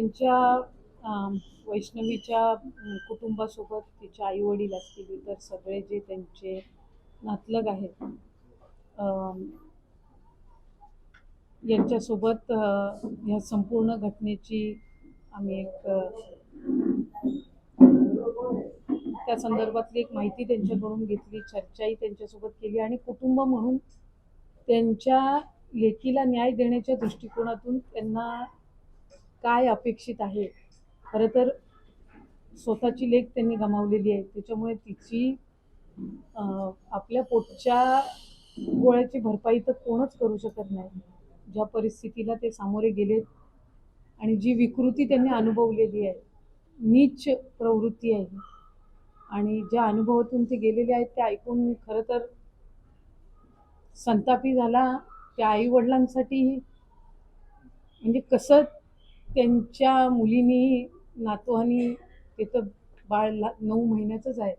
त्यांच्या वैष्णवीच्या कुटुंबासोबत तिच्या आई वडील असतील इतर सगळे जे त्यांचे नातलग आहेत यांच्यासोबत ह्या संपूर्ण घटनेची आम्ही एक त्या संदर्भातली एक माहिती त्यांच्याकडून घेतली चर्चाही त्यांच्यासोबत केली आणि कुटुंब म्हणून त्यांच्या लेकीला न्याय देण्याच्या दृष्टिकोनातून त्यांना काय अपेक्षित आहे? खरं तर स्वतःची लेख त्यांनी गमावलेली आहे. त्याच्यामुळे तिची आपल्या पोटच्या गोळ्याची भरपाई तर कोणच करू शकत नाही. ज्या परिस्थितीला ते सामोरे गेलेत आणि जी विकृती त्यांनी अनुभवलेली आहे नीच प्रवृत्ती आहे. आणि ज्या अनुभवातून ते गेलेले आहेत ते ऐकून खरं तर संतापी झाला त्या आईवडिलांसाठीही. म्हणजे कसं त्यांच्या मुलीनी नातवानी ते तर बाळ ला नऊ महिन्याचंच आहे.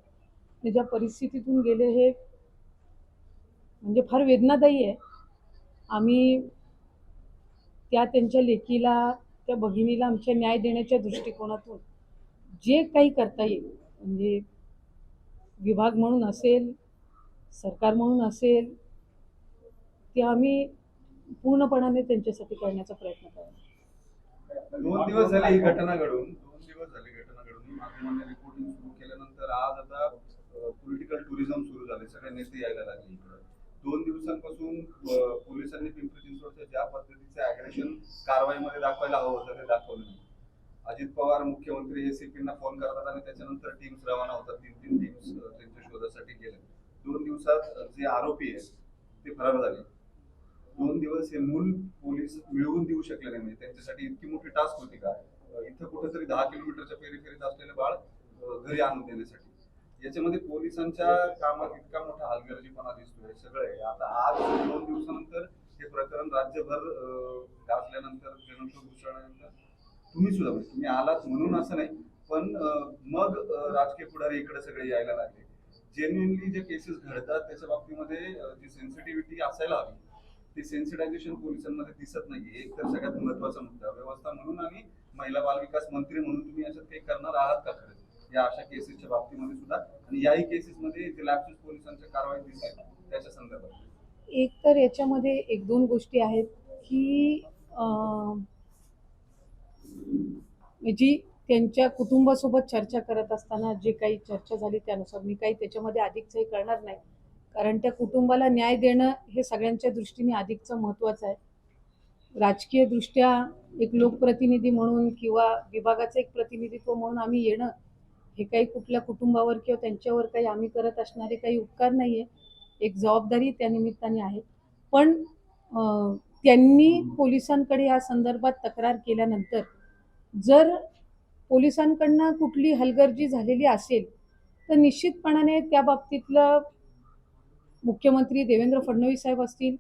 ते ज्या परिस्थितीतून गेले हे म्हणजे फार वेदनादायी आहे. आम्ही त्या त्यांच्या लेकीला त्या भगिनीला आमच्या न्याय देण्याच्या दृष्टिकोनातून जे काही करता येईल म्हणजे विभाग म्हणून असेल सरकार म्हणून असेल ते आम्ही पूर्णपणाने त्यांच्यासाठी करण्याचा प्रयत्न करणार. दोन दिवस झाले ही घटना घडून. दोन दिवस झाले घटना घडून. माध्यमांनी रिपोर्टिंग सुरू केल्यानंतर आज आता पॉलिटिकल टुरिझम सुरू झाले सगळे नेते यायला लागले इकडं. दोन दिवसांपासून पोलिसांनी पिंपरी चिंचवडच्या ज्या पद्धतीचे अग्रेशन कारवाईमध्ये दाखवायला हवं होतं ते दाखवलं नाही. अजित पवार मुख्यमंत्री एसीपींना फोन करतात आणि त्याच्यानंतर टीम्स रवाना होतात. तीन तीन टीम्स त्यांच्या शोधासाठी गेले. दोन दिवसात जे आरोपी आहेत ते फरार झाले. दोन दिवस हे मूल पोलीस मिळवून देऊ शकले नाही. म्हणजे त्यांच्यासाठी इतकी मोठी टास्क होती का? इथं कुठेतरी दहा किलोमीटरच्या फेरीत असलेलं बाळ घरी आणून देण्यासाठी. याच्यामध्ये पोलिसांच्या कामात इतका मोठा हलगर्जीपणा दिसतोय सगळं आता आज दोन दिवसानंतर हे प्रकरण राज्यभर गाजल्यानंतर जनशोध घुसळल्यानंतर तुम्ही सुद्धा म्हणजे तुम्ही आलात म्हणून असं नाही पण मग राजकीय पुढारी इकडे सगळे यायला लागले. जेन्युनली जे केसेस घडतात त्याच्या बाबतीमध्ये जी सेन्सिटिव्हिटी असायला हवी ते सेन्सिटायझेशन पोलिसांमध्ये दिसत नाही एक तर सगळ्यात महत्त्वाचा मुद्दा व्यवस्था म्हणून आणि महिला बाल विकास मंत्री म्हणून तुम्ही याच्यात काही करणार आहात का खरं? या अशा केसेसच्या बाबतीमध्ये सुद्धा. आणि याही केसेसमध्ये जे लॅप्सेस पोलिसांच्या कारवाई दिसत त्याच्या संदर्भात. एक तर याच्यामध्ये एक दोन गोष्टी आहेत की अं, जी म्हणजे त्यांच्या कुटुंबासोबत चर्चा करत असताना जे काही चर्चा झाली त्यानुसार मी काही त्याच्यामध्ये अधिकच हे करणार नाही. कारण त्या कुटुंबाला न्याय देणं हे सगळ्यांच्या दृष्टीने अधिकचं महत्त्वाचं आहे. राजकीय दृष्ट्या एक लोकप्रतिनिधी म्हणून किंवा विभागाचं एक प्रतिनिधित्व म्हणून आम्ही येणं हे काही कुठल्या कुटुंबावर किंवा त्यांच्यावर काही आम्ही करत असणारे काही उपकार नाही आहे एक जबाबदारी त्या निमित्ताने आहे. पण त्यांनी पोलिसांकडे या संदर्भात तक्रार केल्यानंतर जर पोलिसांकडनं कुठली हलगर्जी झालेली असेल तर निश्चितपणाने त्या बाबतीतलं मुख्यमंत्री देवेंद्र फडणवीस साहेब असतील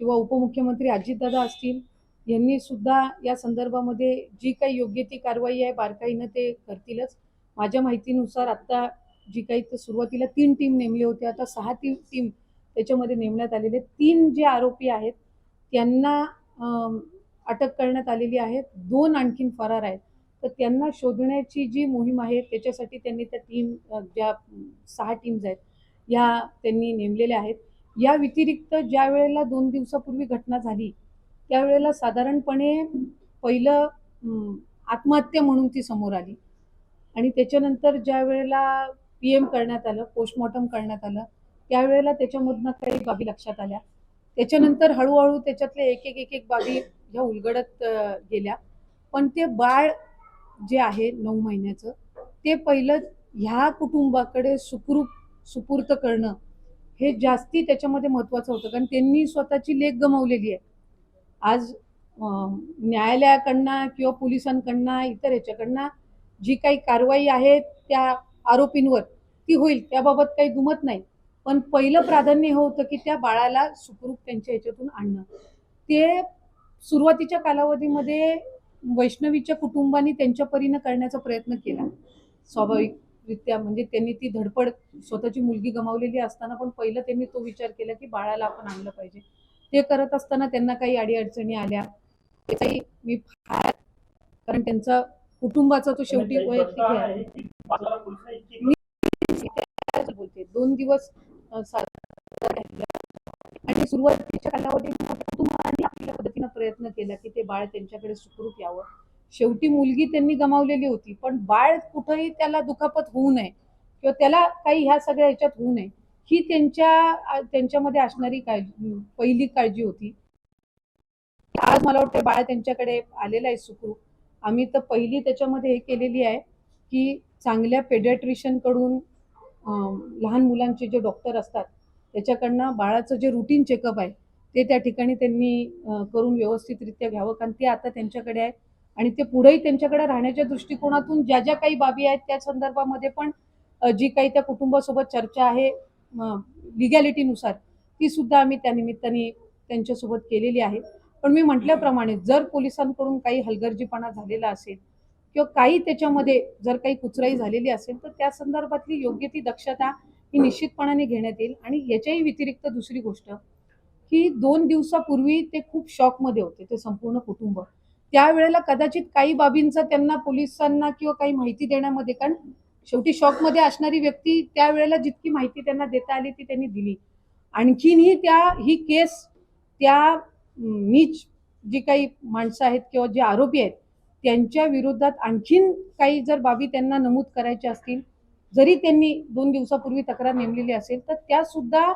किंवा उपमुख्यमंत्री अजितदादा असतील यांनी सुद्धा या संदर्भामध्ये जी काही योग्य ती कारवाई आहे बारकाईनं ते करतीलच. माझ्या माहितीनुसार आत्ता जी काही तर सुरुवातीला तीन टीम नेमली होती आता सहा ती टीम त्याच्यामध्ये नेमण्यात आलेले. तीन जे आरोपी आहेत त्यांना अटक करण्यात आलेली आहे दोन आणखीन फरार आहेत. तर त्यांना शोधण्याची जी मोहीम आहे त्याच्यासाठी त्यांनी त्या टीम ज्या सहा टीम्स आहेत ह्या त्यांनी नेमलेल्या आहेत. या व्यतिरिक्त ज्या वेळेला दोन दिवसापूर्वी घटना झाली त्यावेळेला साधारणपणे पहिलं आत्महत्या म्हणून ती समोर आली. आणि त्याच्यानंतर ज्या वेळेला पी एम करण्यात आलं पोस्टमॉर्टम करण्यात आलं त्यावेळेला त्याच्यामधनं काही बाबी लक्षात आल्या. त्याच्यानंतर हळूहळू त्याच्यातले एक एक एक एक बाबी ह्या उलगडत गेल्या. पण ते बाळ जे आहे नऊ महिन्याचं ते पहिलं ह्या कुटुंबाकडे सुखरूप सुपूर्त करणं हे जास्ती त्याच्यामध्ये महत्त्वाचं होतं. कारण त्यांनी स्वतःची लेख गमावलेली आहे. आज न्यायालयाकडनं किंवा पोलिसांकडनं इतर याच्याकडनं जी काही कारवाई आहे त्या आरोपींवर ती होईल त्याबाबत काही दुमत नाही. पण पहिलं प्राधान्य हे होतं की त्या बाळाला सुखरूप त्यांच्या ह्याच्यातून आणणं. ते सुरुवातीच्या कालावधीमध्ये वैष्णवीच्या कुटुंबाने त्यांच्या परीनं करण्याचा प्रयत्न केला. स्वाभाविक स्वाभाविकरित्या म्हणजे त्यांनी ती धडपड स्वतःची मुलगी गमावलेली असताना पण पहिलं त्यांनी तो विचार केला की बाळाला आपण आणलं पाहिजे. ते करत असताना त्यांना काही अडीअडचणी आल्या. त्याचाही मी फार कारण त्यांचा कुटुंबाचा तो शेवटी वैयक्तिक आहे. बोलते. दोन दिवस. आणि सुरुवातीच्या कालावधीत कुटुंबाने आपल्या पद्धतीनं प्रयत्न केला की ते बाळ त्यांच्याकडे सुखरूप यावं. शेवटी मुलगी त्यांनी गमावलेली होती पण बाळ कुठंही त्याला दुखापत होऊ नये किंवा त्याला काही ह्या सगळ्या ह्याच्यात होऊ नये ही त्यांच्या त्यांच्यामध्ये असणारी काळजी पहिली काळजी होती. आज मला वाटतं बाळ त्यांच्याकडे आलेलं आहे सुखरूप. आम्ही तर पहिली त्याच्यामध्ये हे केलेली आहे की चांगल्या पेडियाट्रिशियनकडून लहान मुलांचे जे डॉक्टर असतात त्याच्याकडनं बाळाचं जे रुटीन चेकअप आहे ते त्या ठिकाणी त्यांनी करून व्यवस्थितरित्या घ्यावं कारण ते आता त्यांच्याकडे आहे. आणि ते पुढेही त्यांच्याकडे राहण्याच्या दृष्टिकोनातून ज्या ज्या काही बाबी आहेत त्या संदर्भामध्ये पण जी काही त्या कुटुंबासोबत चर्चा आहे लिगॅलिटीनुसार ती सुद्धा आम्ही त्या निमित्ताने त्यांच्यासोबत केलेली आहे. पण मी म्हटल्याप्रमाणे जर पोलिसांकडून काही हलगर्जीपणा झालेला असेल किंवा काही त्याच्यामध्ये जर काही कुचराई झालेली असेल तर त्या संदर्भातली योग्य ती दक्षता ही निश्चितपणाने घेण्यात येईल. आणि याच्याही व्यतिरिक्त दुसरी गोष्ट की दोन दिवसापूर्वी ते खूप शॉकमध्ये होते ते संपूर्ण कुटुंब. त्यावेळेला कदाचित काही बाबींचा त्यांना पोलिसांना किंवा काही माहिती देण्यामध्ये कारण शेवटी शॉकमध्ये असणारी व्यक्ती त्यावेळेला जितकी माहिती त्यांना देता आली ती त्यांनी दिली. आणखीनही त्या ही केस त्या नीच जी काही माणसं आहेत किंवा जे आरोपी आहेत त्यांच्या विरोधात आणखीन काही जर बाबी त्यांना नमूद करायच्या असतील जरी त्यांनी दोन दिवसापूर्वी तक्रार नेमलेली असेल तर त्या सुद्धा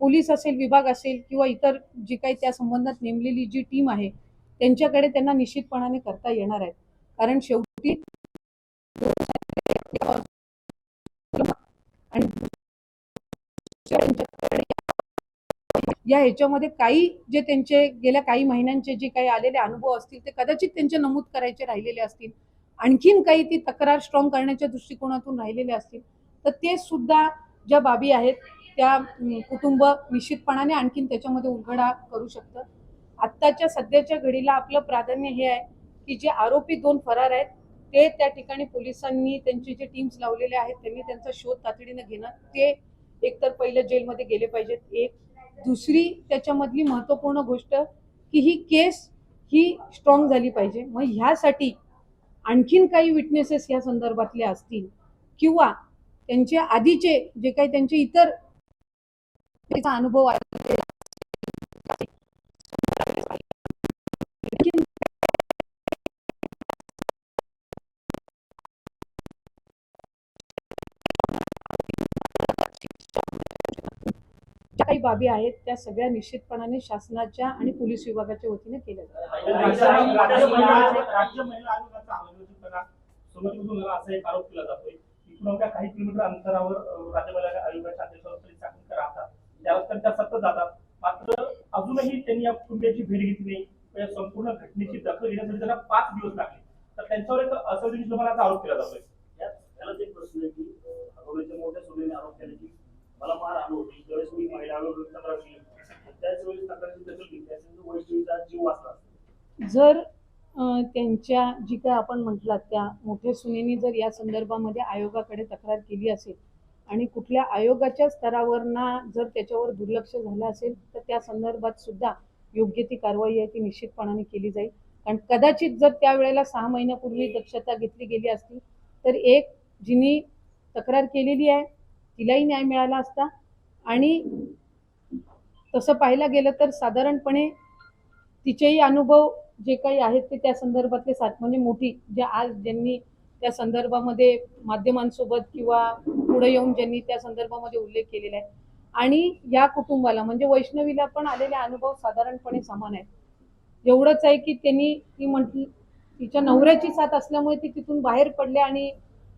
पोलीस असेल विभाग असेल किंवा इतर जी काही त्या संबंधात नेमलेली जी टीम आहे त्यांच्याकडे त्यांना निश्चितपणाने करता येणार आहेत. कारण शेवटी आणि या ह्याच्यामध्ये काही जे त्यांचे गेल्या काही महिन्यांचे जे काही आलेले अनुभव असतील ते कदाचित त्यांचे नमूद करायचे राहिलेले असतील. आणखीन काही ती तक्रार स्ट्रॉंग करण्याच्या दृष्टिकोनातून राहिलेले असतील. तर ते सुद्धा ज्या बाबी आहेत त्या कुटुंब निश्चितपणाने आणखीन त्याच्यामध्ये उलगडा करू शकतं. आत्ताच्या सध्याच्या घडीला आपलं प्राधान्य हे आहे की जे आरोपी दोन फरार आहेत ते त्या ठिकाणी पोलिसांनी त्यांचे जे टीम्स लावलेले आहेत त्यांनी त्यांचा शोध तातडीनं घेणं ते एकतर पहिलं जेलमध्ये गेले पाहिजेत. एक. दुसरी त्याच्यामधली महत्त्वपूर्ण गोष्ट की ही केस ही स्ट्रॉंग झाली पाहिजे. मग ह्यासाठी आणखीन काही विटनेसेस या संदर्भातले असतील किंवा त्यांचे आधीचे जे काही त्यांचे इतर अनुभव आहे ज्या काही बाबी आहेत त्या सगळ्या निश्चितपणाने शासनाच्या आणि पोलीस विभागाच्या वतीने केल्या जातात. केला जातोय इकडून काही किलोमीटर अंतरावर राज्य महिला आयोगाच्या राहतात त्यावेळेस त्या सतत जातात मात्र अजूनही त्यांनी या कुटुंबियाची भेट घेतली नाही. या संपूर्ण घटनेची दखल घेण्यासाठी त्यांना पाच दिवस लागले. तर त्यांच्यावर एक असंवेदनशीलपणाचा आरोप केला जातोय. यात त्यालाच एक प्रश्न आहे की हगवण्याच्या मोठ्या सुनेने आरोप केला की मला मार आलो होती. त्यावेळेस मी महिला आयोग तक्रार केली त्याच वेळेस तक्रारीची दखल घेतली. वैष्णवीचा जीव वाचला जर त्यांच्या जी काय आपण म्हटलात त्या मोठ्या सुनेनी जर या संदर्भामध्ये आयोगाकडे तक्रार केली असेल आणि कुठल्या आयोगाच्या स्तरावरना जर त्याच्यावर दुर्लक्ष झालं असेल तर त्या संदर्भात सुद्धा योग्य ती कारवाई आहे ती निश्चितपणाने केली जाईल. कारण कदाचित जर त्यावेळेला सहा महिन्यापूर्वी दक्षता घेतली गेली असती तर एक जिनी तक्रार केलेली आहे तिलाही न्याय मिळाला असता. आणि तसं पाहायला गेलं तर साधारणपणे तिचेही अनुभव जे काही आहेत ते त्या संदर्भातले सात म्हणजे मोठी जे आज ज्यांनी त्या संदर्भामध्ये माध्यमांसोबत किंवा पुढे येऊन ज्यांनी त्या संदर्भामध्ये उल्लेख केलेला आहे आणि या कुटुंबाला म्हणजे वैष्णवीला पण आलेले अनुभव साधारणपणे समान आहेत. एवढंच आहे की त्यांनी ती म्हटली तिच्या नवऱ्याची साथ असल्यामुळे ती तिथून बाहेर पडले आणि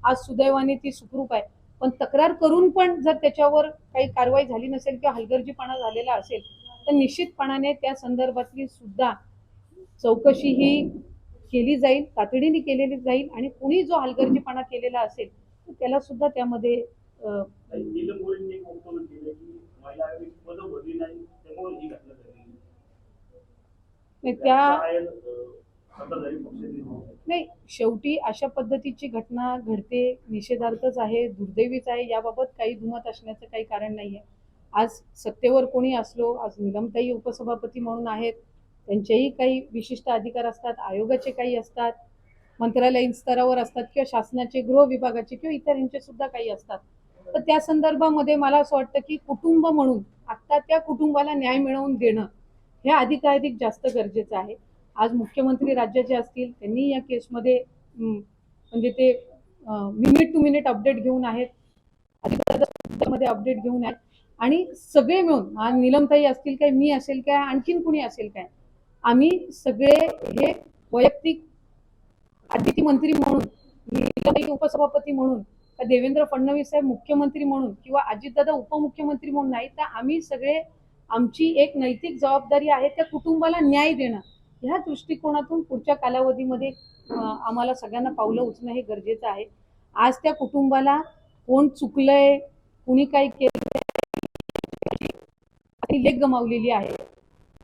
आज सुदैवाने ती सुखरूप आहे. पण तक्रार करून पण जर त्याच्यावर काही कारवाई झाली नसेल किंवा हलगर्जीपणा झालेला असेल तर निश्चितपणाने त्या संदर्भातली सुद्धा चौकशी ही केली जाईल तातडीने केलेली जाईल आणि कुणी जो हलगर्जीपणा केलेला असेल तर त्याला सुद्धा त्यामध्ये नाही त्या नाही शेवटी अशा पद्धतीची घटना घडते निषेधार्थच आहे दुर्दैवीच आहे याबाबत काही दुमत असण्याचं काही कारण नाही आहे आज सत्तेवर कोणी असलो आज निलमताई उपसभापती म्हणून आहेत त्यांचेही काही विशिष्ट अधिकार असतात आयोगाचे काही असतात मंत्रालयीन स्तरावर असतात किंवा शासनाचे गृह विभागाचे किंवा इतर यांचे सुद्धा काही असतात. तर त्या संदर्भामध्ये मला असं वाटतं की कुटुंब म्हणून आत्ता त्या कुटुंबाला न्याय मिळवून देणं हे अधिकाधिक जास्त गरजेचं आहे. आज मुख्यमंत्री राज्याचे असतील त्यांनी या केसमध्ये म्हणजे ते मिनिट टू मिनिट अपडेट घेऊन आहेत. अधिकाऱ्यामध्ये अपडेट घेऊन आहेत. आणि सगळे मिळून निलमताई असतील काय मी असेल काय आणखीन कुणी असेल काय आम्ही सगळे हे वैयक्तिक अतिथी मंत्री म्हणून निलमताई उपसभापती म्हणून देवेंद्र फडणवीस साहेब मुख्यमंत्री म्हणून किंवा अजितदादा उपमुख्यमंत्री म्हणून नाही तर आम्ही सगळे आमची एक नैतिक जबाबदारी आहे त्या कुटुंबाला न्याय देणं. ह्या दृष्टिकोनातून पुढच्या कालावधीमध्ये आम्हाला सगळ्यांना पावलं उचलणं हे गरजेचं आहे. आज त्या कुटुंबाला कोण चुकलंय कुणी काय केलं लेख गमावलेली आहे.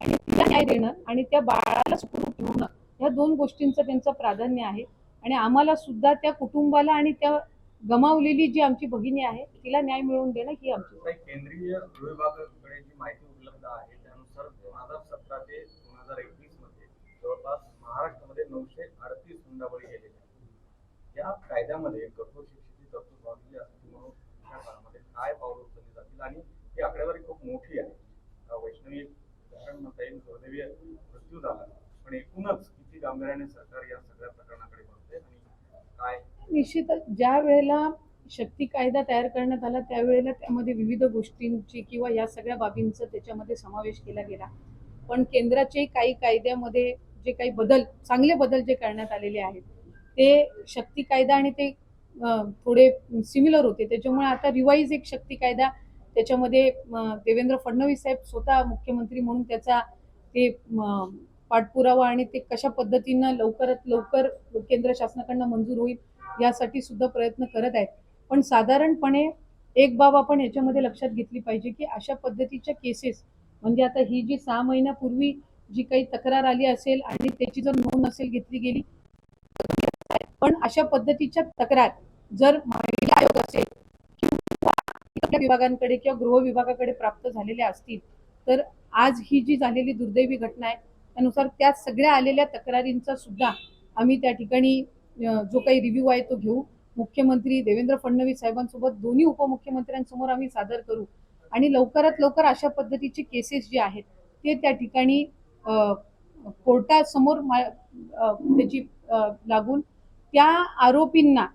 आणि तिला न्याय देणं आणि त्या बाळाला सुखरूप ठेवणं या दोन गोष्टींचं त्यांचं प्राधान्य आहे. आणि आम्हाला सुद्धा त्या कुटुंबाला आणि त्या गमावलेली जी आमची भगिनी आहे तिला न्याय मिळवून देणं ही आमची केंद्रीय गृह विभागाकडे जी माहिती उपलब्ध आहे त्यानुसार दोन हजार सतरा ते दोन हजार एकवीसमध्ये जवळपास महाराष्ट्रामध्ये नऊशे अडतीस हुंडाबळी गेलेले आहे या कायद्यामध्ये कठोर शिक्षेची तरतूद व्हावी असं म्हणून त्या काळामध्ये काय पावलं उचलली जातील आणि ही आकडेवारी खूप मोठी आहे. वैष्णवी उदाहरण म्हणता येईल दुर्दैवी मृत्यू झाला. पण एकूणच किती गांभीर्याने सरकार या सगळ्या प्रकरणाकडे बघते आणि काय निश्चितच ज्या वेळेला शक्ती कायदा तयार करण्यात आला त्यावेळेला त्यामध्ये विविध गोष्टींची किंवा या सगळ्या बाबींचा त्याच्यामध्ये समावेश केला गेला. पण केंद्राचे काही कायद्यामध्ये जे काही बदल चांगले बदल जे करण्यात आलेले आहेत ते शक्ती कायदा आणि ते थोडे सिमिलर होते. त्याच्यामुळे आता रिवाईज एक शक्ती कायदा त्याच्यामध्ये देवेंद्र फडणवीस साहेब स्वतः मुख्यमंत्री म्हणून त्याचा ते पाठपुरावा आणि ते कशा पद्धतीनं लवकरात लवकर केंद्र शासनाकडनं मंजूर होईल यासाठी सुद्धा प्रयत्न करत आहेत. पण साधारणपणे एक बाब आपण याच्यामध्ये लक्षात घेतली पाहिजे की अशा पद्धतीच्या केसेस म्हणजे आता ही जी सहा महिन्यापूर्वी जी काही तक्रार आली असेल आणि त्याची जर नोंद असेल घेतली गेली पण अशा पद्धतीच्या तक्रार जर महिला आयोग असेल किंवा विभागांकडे किंवा गृह विभागाकडे प्राप्त झालेल्या असतील तर आज ही जी झालेली दुर्दैवी घटना आहे त्यानुसार त्या सगळ्या आलेल्या तक्रारींचा सुद्धा आम्ही त्या ठिकाणी जो काही रिव्ह्यू आहे तो घेऊ. मुख्यमंत्री देवेंद्र फडणवीस साहेबांसोबत दोन्ही उपमुख्यमंत्र्यांसमोर आम्ही सादर करू. आणि लवकरात लवकर अशा पद्धतीचे केसेस जे आहेत ते त्या ठिकाणी कोर्टासमोर मा- त्याची लागून त्या आरोपींना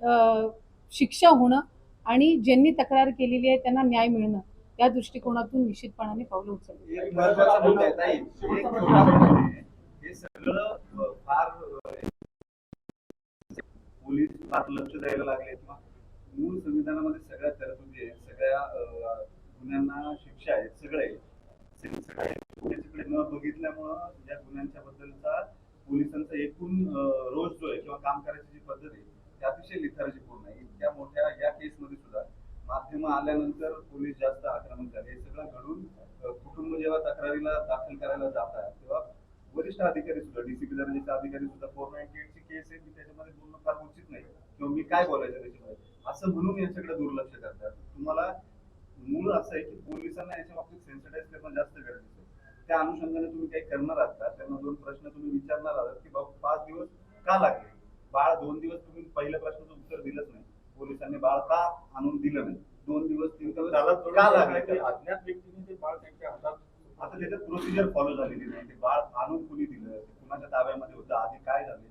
अं, शिक्षा होणं आणि ज्यांनी तक्रार केलेली आहे त्यांना न्याय मिळणं या दृष्टिकोनातून निश्चितपणाने पावलं उचलली. हे फार पोलीस फार लक्ष द्यायला लागले किंवा मूळ संविधानामध्ये सगळ्या तरतुदी आहेत सगळ्या गुन्ह्यांना शिक्षा आहेत सगळे आहे. सगळे न बघितल्यामुळं या गुन्ह्यांच्या बद्दलचा पोलिसांचा एकूण रोज जो आहे किंवा काम करायची जी पद्धत आहे ती अतिशय लिथार्जीपूर्ण आहे. इतक्या मोठ्या या केसमध्ये सुद्धा माध्यम आल्यानंतर पोलीस जास्त आक्रमक झाले हे सगळं घडून कुटुंब जेव्हा तक्रारीला दाखल करायला जातात तेव्हा वरिष्ठ अधिकारी सुद्धा डीसीपी दर्जाचे अधिकारी सुद्धा फोर नाईन्टी एटची केस आहे मी त्याच्यामध्ये बोलणं फार उचित नाही. किंवा मी काय बोलायचं त्याच्यामध्ये? असं म्हणून याच्याकडे दुर्लक्ष करतात. तुम्हाला मूळ असं आहे की पोलिसांना याच्या बाबतीत सेन्सिटाईज करणं जास्त गरजेचं आहे. त्या अनुषंगाने तुम्ही काही करणार आहात का? त्यांना दोन प्रश्न तुम्ही विचारणार आहात की बाबा पाच दिवस का लागले? बाळ दोन दिवस तुम्ही पहिल्या प्रश्नाचं उत्तर दिलंच नाही. पोलिसांनी बाळ का आणून दिलं नाही. दोन दिवस तीन दिवस का लागले की अज्ञात व्यक्तीने ते बाळ त्यांच्या हातात आता त्याच्यात प्रोसिजर फॉलो झालेली नाही. ते बाळ आणून कुणी दिलं? ते कुणाच्या ताब्यामध्ये होतं? आधी काय झाले?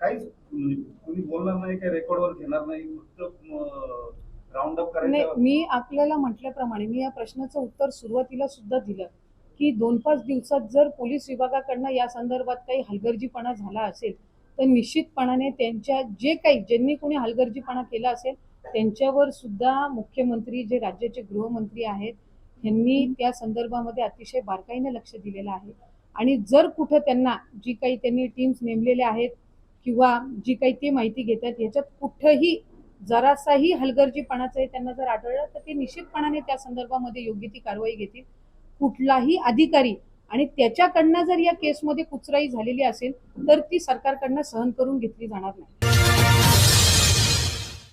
काहीच म्हणजे कुणी बोलणार नाही काही रेकॉर्डवर घेणार नाही फक्त राऊंड अप नाही करायचं मी आपल्याला म्हटल्याप्रमाणे मी या प्रश्नाचं उत्तर सुरुवातीला सुद्धा दिलं की दोन पाच दिवसात जर पोलीस विभागाकडनं या संदर्भात काही हलगर्जीपणा झाला असेल तर निश्चितपणाने त्यांच्या जे काही ज्यांनी कोणी हलगर्जीपणा केला असेल त्यांच्यावर सुद्धा मुख्यमंत्री जे राज्याचे गृहमंत्री आहेत यांनी त्या संदर्भामध्ये अतिशय बारकाईने लक्ष दिलेलं आहे. आणि जर कुठं त्यांना जी काही त्यांनी टीम्स नेमलेल्या आहेत किंवा जी काही ते माहिती घेतात याच्यात कुठंही जरासाही हलगर्जीपणाचंही त्यांना जर आढळलं तर ते निश्चितपणाने त्या संदर्भामध्ये योग्य ती कारवाई घेतील. कुठलाही अधिकारी आणि त्याच्याकडनं जर या केसमध्ये कुचराई झालेली असेल तर ती सरकारकडनं सहन करून घेतली जाणार नाही.